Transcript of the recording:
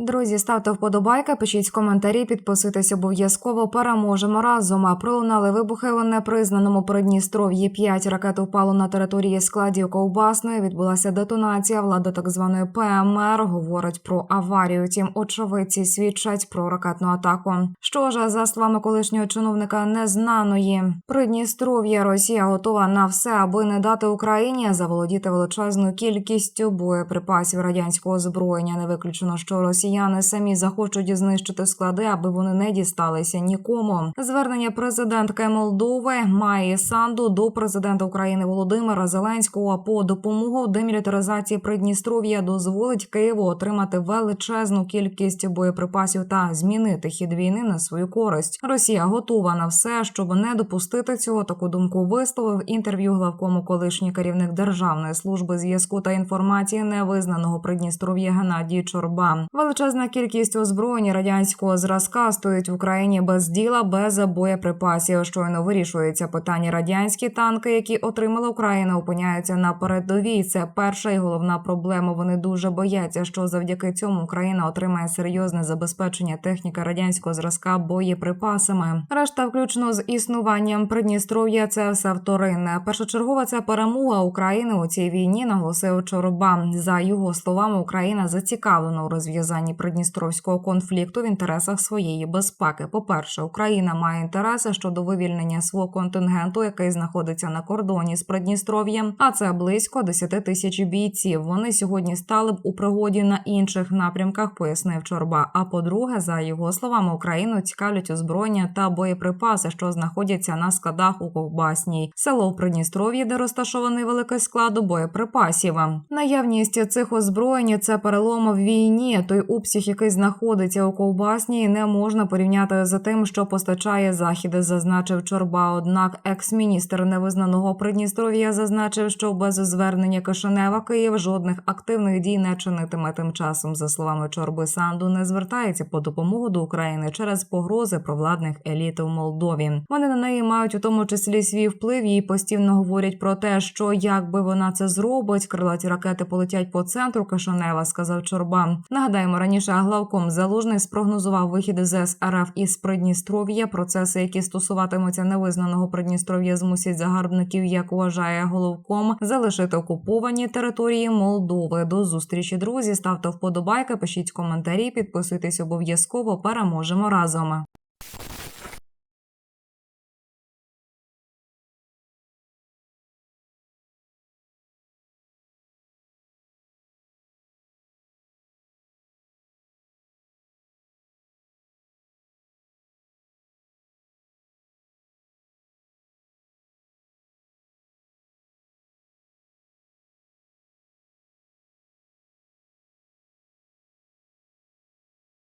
Друзі, ставте вподобайки, пишіть коментарі, підписуйтесь обов'язково. Переможемо разом. А пролунали вибухи у непризнаному Придністров'ї. П'ять ракет упало на території складів ковбасної. Відбулася детонація. Влада так званої ПМР говорить про аварію. Тім очевидці свідчать про ракетну атаку. Що ж, за словами колишнього чиновника незнаної Придністров'я, Росія готова на все, аби не дати Україні заволодіти величезною кількістю боєприпасів радянського озброєння. Не виключено, що росіяни самі захочуть знищити склади, аби вони не дісталися нікому. Звернення президентки Молдови Майї Санду до президента України Володимира Зеленського по допомогу демілітаризації Придністров'я дозволить Києву отримати величезну кількість боєприпасів та змінити хід війни на свою користь. Росія готова на все, щоб не допустити цього. Таку думку висловив інтерв'ю главкому колишній керівник Державної служби зв'язку та інформації невизнаного Придністров'я Геннадій Чорба. Величезна кількість озброєння радянського зразка стоїть в Україні без діла, без боєприпасів. Щойно вирішується питання. Радянські танки, які отримала Україна, опиняються на передовій. Це перша і головна проблема. Вони дуже бояться, що завдяки цьому Україна отримає серйозне забезпечення техніки радянського зразка боєприпасами. Решта, включно з існуванням Придністров'я, це все вторинне. Першочергова це перемога України у цій війні, наголосив Чорба. За його словами, Україна зацікавлена у розв'язанні придністровського конфлікту в інтересах своєї безпеки. По перше, Україна має інтереси щодо вивільнення свого контингенту, який знаходиться на кордоні з Придністров'ям. А це близько 10 тисяч бійців. Вони сьогодні стали б у пригоді на інших напрямках, пояснив Чорба. А по-друге, за його словами, Україну цікавлять озброєння та боєприпаси, що знаходяться на складах у Ковбасній. Село в Придністров'ї, де розташований великий склад боєприпасів. Наявність цих озброєнь це перелом в війні. Той обсяг, який знаходиться у ковбасній, не можна порівняти з тим, що постачає захід, зазначив Чорба. Однак, екс-міністр невизнаного Придністров'я зазначив, що без звернення Кишинева Київ жодних активних дій не чинитиме. Тим часом, за словами Чорби Санду, не звертається по допомогу до України через погрози провладних еліт у Молдові. Вони на неї мають у тому числі свій вплив. Їй постійно говорять про те, що якби вона це зробить, крилаті ракети полетять по центру Кишинева, сказав Чорба. Нагадаємо, раніше главком Залужний спрогнозував вихід з СРФ із Придністров'я. Процеси, які стосуватимуться невизнаного Придністров'я, змусять загарбників, як вважає головком, залишити окуповані території Молдови. До зустрічі, друзі. Ставте вподобайки, пишіть коментарі, підписуйтесь обов'язково. Переможемо разом.